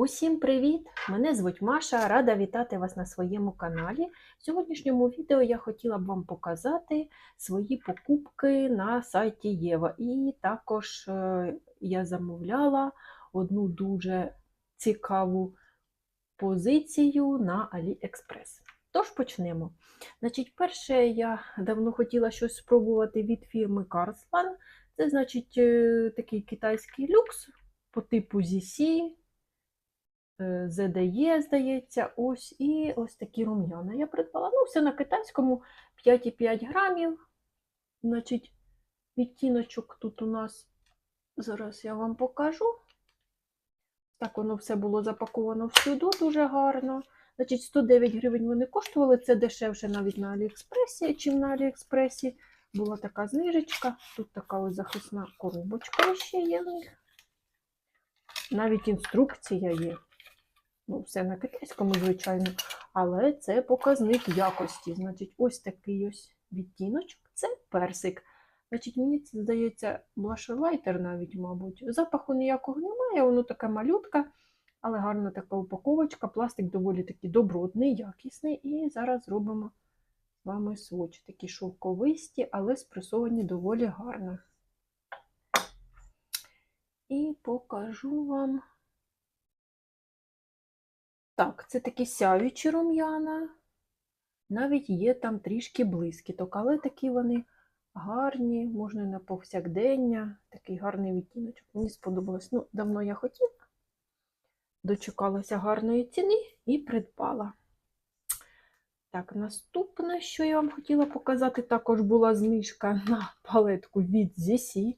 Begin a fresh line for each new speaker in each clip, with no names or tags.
Усім привіт! Мене звуть Маша, рада вітати вас на своєму каналі. В сьогоднішньому відео я хотіла б вам показати свої покупки на сайті Єва. І також е, я замовляла одну дуже цікаву позицію на AliExpress. Тож почнемо. Значить, перше, я давно хотіла щось спробувати від фірми Karslan. Це, значить, е, такий китайський люкс по типу ZC. Е, ZDE, здається, ось і ось такі рум'яна. Я придбала. Ну, все на китайському 5,5 грамів. Значить, відтіночок тут у нас, зараз я вам покажу. Так, воно все було запаковано всюди дуже гарно. Значить, 109 гривень вони коштували. Це дешевше навіть на Аліекспресі, чим на Аліекспресі. Була така знижечка. Тут така ось захисна коробочка ще є. Навіть інструкція є. Ну, все на китайському, звичайно, але це показник якості. Значить, ось такий ось відтіночок це персик. Значить, мені це здається, блашерлайтер навіть, мабуть. Запаху ніякого немає, воно така малютка, але гарна така упаковочка. Пластик доволі таки добротний, якісний. І зараз зробимо з вами сводч. Такі шовковисті, але спресовані доволі гарно. І покажу вам. Так, це такі сявічі рум'яна. Навіть є там трішки блискіток, але такі вони гарні, можна на повсякдення. Такий гарний відтіночок. Мені сподобалось. Ну, давно я хотіла. Дочекалася гарної ціни і придбала. Так, наступне, що я вам хотіла показати, також була знижка на палетку від ZC.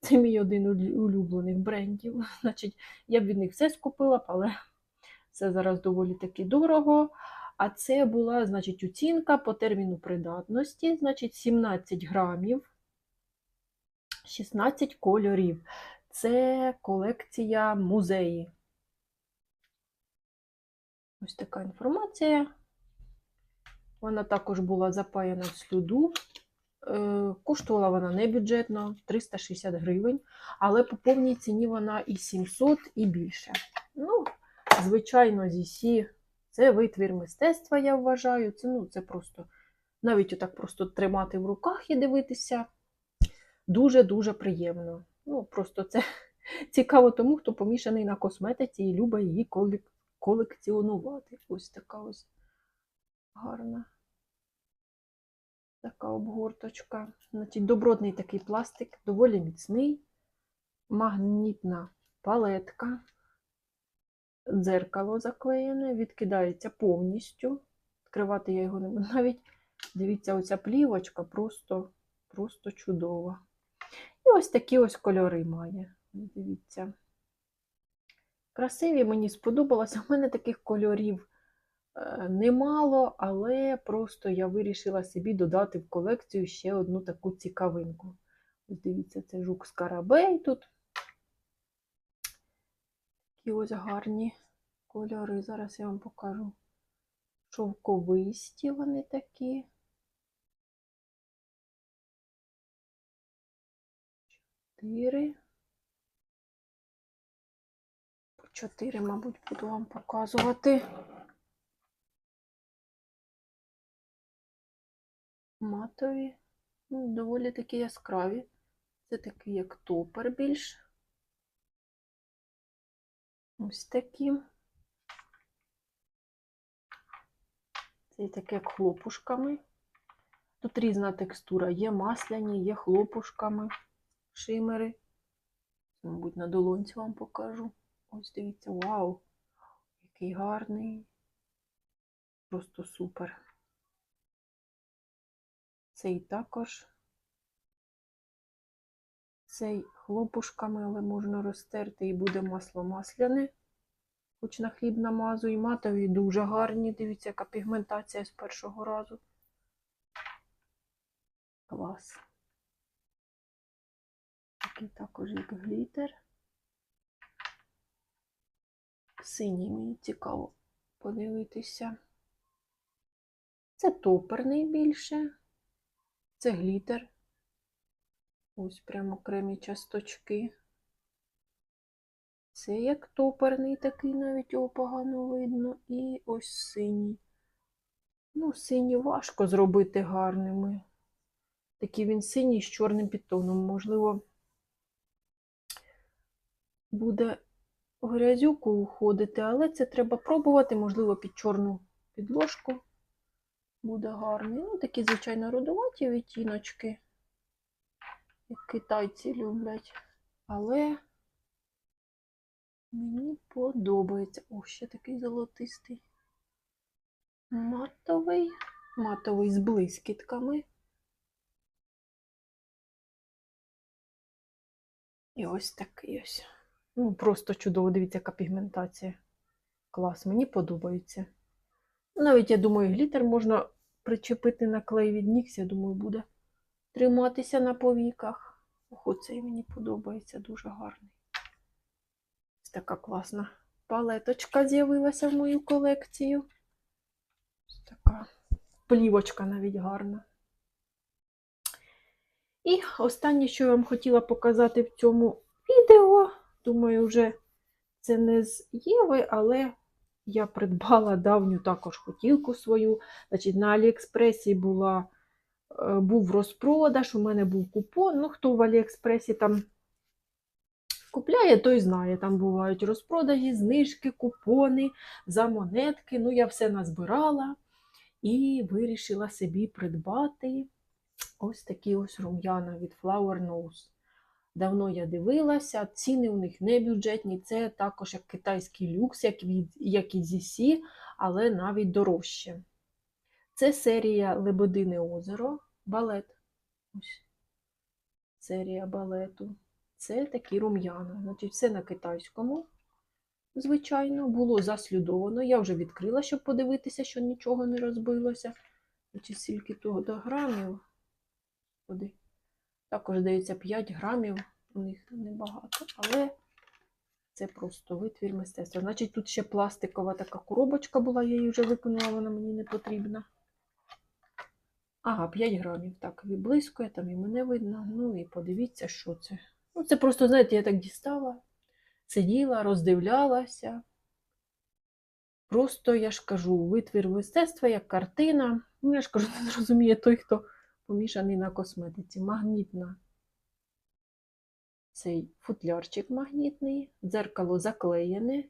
Це мій один улюблених брендів. Значить, я б від них все скупила, але це зараз доволі таки дорого. А це була, значить, оцінка по терміну придатності, значить, 17 грамів, 16 кольорів. Це колекція музеї. Ось така інформація. Вона також була запаяна в слюду. Е, Коштувала вона небюджетно 360 гривень, але по повній ціні вона і 700, і більше. Ну, звичайно, ZC це витвір мистецтва, я вважаю. Це, ну, це просто навіть отак просто тримати в руках і дивитися. Дуже-дуже приємно. Ну, просто це цікаво тому, хто помішаний на косметиці і любить її колек- колекціонувати. Ось така ось гарна. Така обгорточка. Значить, добротний такий пластик, доволі міцний, магнітна палетка дзеркало заклеєне, відкидається повністю. Відкривати я його не буду. Навіть, дивіться, оця плівочка просто, просто чудова. І ось такі ось кольори має. Дивіться. Красиві, мені сподобалося. У мене таких кольорів е, немало, але просто я вирішила собі додати в колекцію ще одну таку цікавинку. Ось дивіться, це жук Скарабей тут. Такі ось гарні кольори. Зараз я вам покажу. Шовковисті вони такі. Чотири. Чотири, мабуть, буду вам показувати. Матові. Ну, доволі такі яскраві. Це такий як топер більш. Ось такі. Це таке як хлопушками. Тут різна текстура. Є масляні, є хлопушками, шимери. Мабуть, на долонці вам покажу. Ось дивіться, вау! Який гарний. Просто супер. Цей також. Цей хлопушками, але можна розтерти і буде масло масляне. Хоч на хліб намазу і матові дуже гарні. Дивіться, яка пігментація з першого разу. Клас. Такий також як глітер. Синій мені цікаво подивитися. Це топерний більше. Це глітер. Ось прямо окремі часточки. Це як топерний такий, навіть його погано видно. І ось синій. Ну, синій важко зробити гарними. Такий він синій з чорним підтоном. Можливо, буде грязюку уходити, але це треба пробувати, можливо, під чорну підложку буде гарний. Ну, такі, звичайно, родуваті відтіночки, як китайці люблять. Але мені подобається. О, ще такий золотистий. Матовий, матовий з блискітками. І ось такий ось. Ну, просто чудово, дивіться, яка пігментація. Клас, мені подобається. Навіть, я думаю, глітер можна причепити на клей від Нікс, я думаю, буде триматися на повіках. Ох, оцей мені подобається, дуже гарний. Така класна палеточка з'явилася в мою колекцію. Ось така плівочка навіть гарна. І останнє, що я вам хотіла показати в цьому відео, думаю, вже це не з Єви, але я придбала давню також хотілку свою. Значить, на Аліекспресі була, е, був розпродаж, у мене був купон. Ну, хто в Аліекспресі там купляє, той знає. Там бувають розпродажі, знижки, купони за монетки. Ну, я все назбирала і вирішила собі придбати ось такі ось рум'яна від Flower Nose. Давно я дивилася, ціни у них не бюджетні, це також як китайський люкс, як, від, як і ZC, але навіть дорожче. Це серія Лебедине озеро, балет. Ось. Серія балету. Це такі рум'яна. Значить, все на китайському, звичайно, було заслідовано. Я вже відкрила, щоб подивитися, що нічого не розбилося. Значить, скільки того до грамів. Господи. Також, здається, 5 грамів, у них небагато, але це просто витвір мистецтва. Значить, тут ще пластикова така коробочка була, я її вже викинула, вона мені не потрібна. Ага, 5 грамів. Так, відблискує, там і мене видно. Ну і подивіться, що це. Ну, це просто, знаєте, я так дістала, сиділа, роздивлялася. Просто, я ж кажу, витвір мистецтва, як картина. Ну, я ж кажу, не зрозуміє той, хто помішаний на косметиці. Магнітна. Цей футлярчик магнітний, дзеркало заклеєне.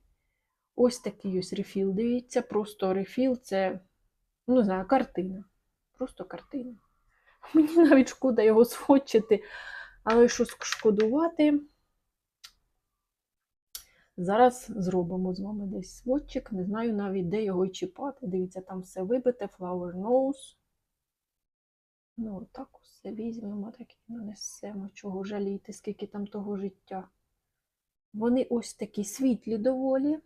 Ось такий ось рефіл, дивіться, просто рефіл це, ну, знаю, картина. Просто картина. Мені навіть шкода його сфотчити, але що шкодувати. Зараз зробимо з вами десь сводчик. Не знаю навіть, де його чіпати. Дивіться, там все вибите, flower nose. Ну, отак усе візьмемо, так і нанесемо, чого жаліти, скільки там того життя. Вони ось такі світлі доволі.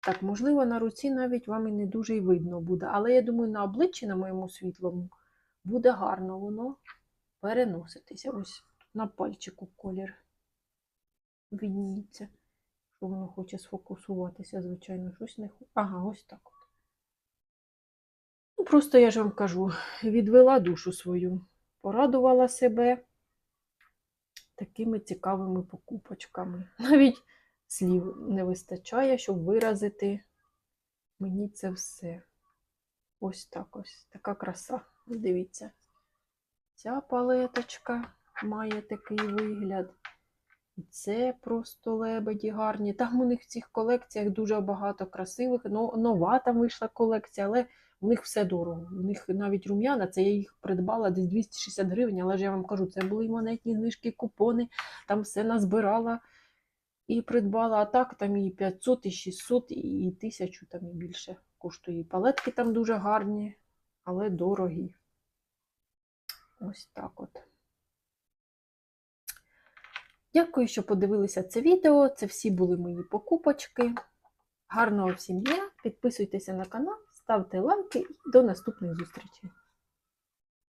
Так, можливо, на руці навіть вам і не дуже й видно буде. Але я думаю, на обличчі, на моєму світлому, буде гарно воно переноситися. Ось на пальчику колір відніється. Що воно хоче сфокусуватися, звичайно, щось не хоче. Ага, ось так. от. Ну, просто я ж вам кажу, відвела душу свою, порадувала себе такими цікавими покупочками. Навіть слів не вистачає, щоб виразити мені це все. Ось так ось. Така краса. Дивіться. Ця палеточка має такий вигляд. І це просто лебеді гарні. Там у них в цих колекціях дуже багато красивих. Ну, нова там вийшла колекція, але у них все дорого. У них навіть рум'яна, це я їх придбала десь 260 гривень, але ж я вам кажу, це були монетні знижки, купони, там все назбирала і придбала. А так там і 500, і 600, і 1000 там і більше коштує. Палетки там дуже гарні, але дорогі. Ось так от. Дякую, що подивилися це відео. Це всі були мої покупочки. Гарного всім дня! Підписуйтеся на канал, ставте лайки і до наступних зустрічей!